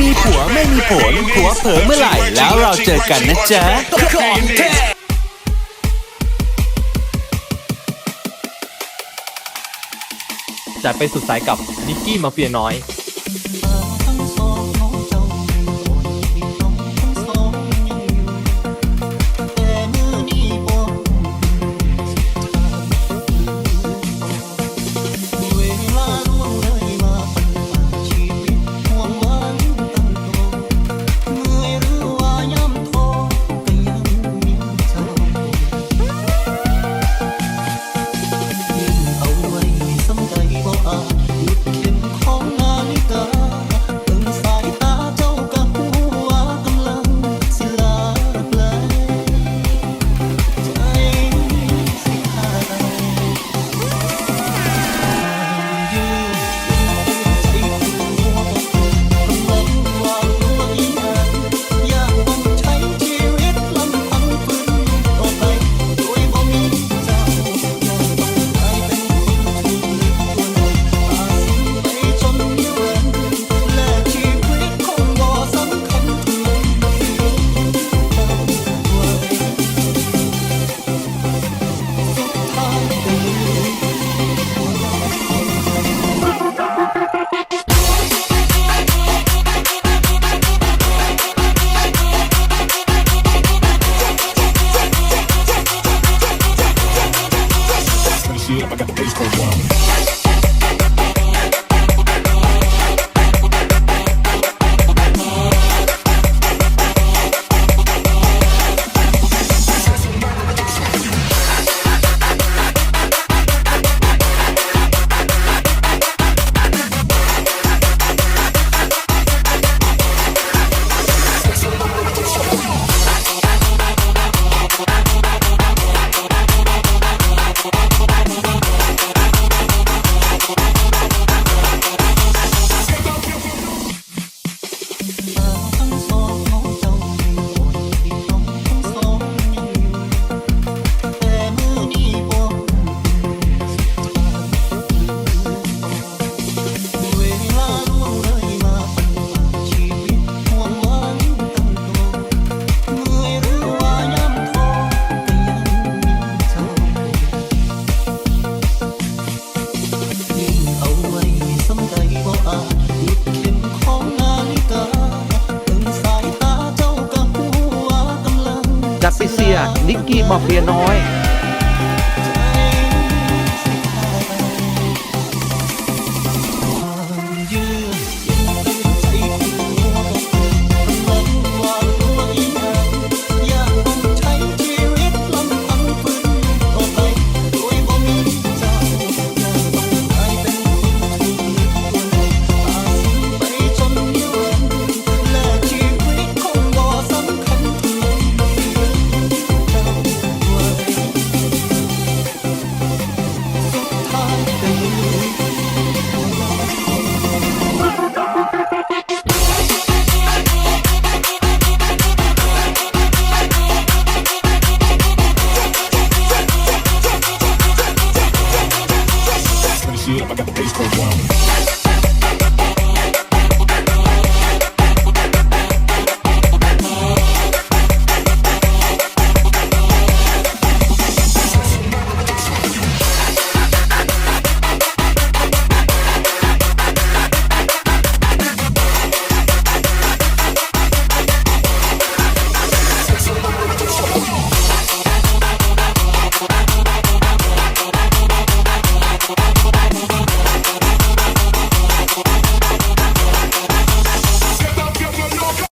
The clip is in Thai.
มีผัวไม่มีผลผัวเผลอเมื่อไหร่แล้วเราเจอกันนะจ๊ะจัดไปสุดสายกับนิกกี้มาเฟียน้อย I got the bass. Oh. จัดไปเสีย นิกกี้มาเฟียน้อย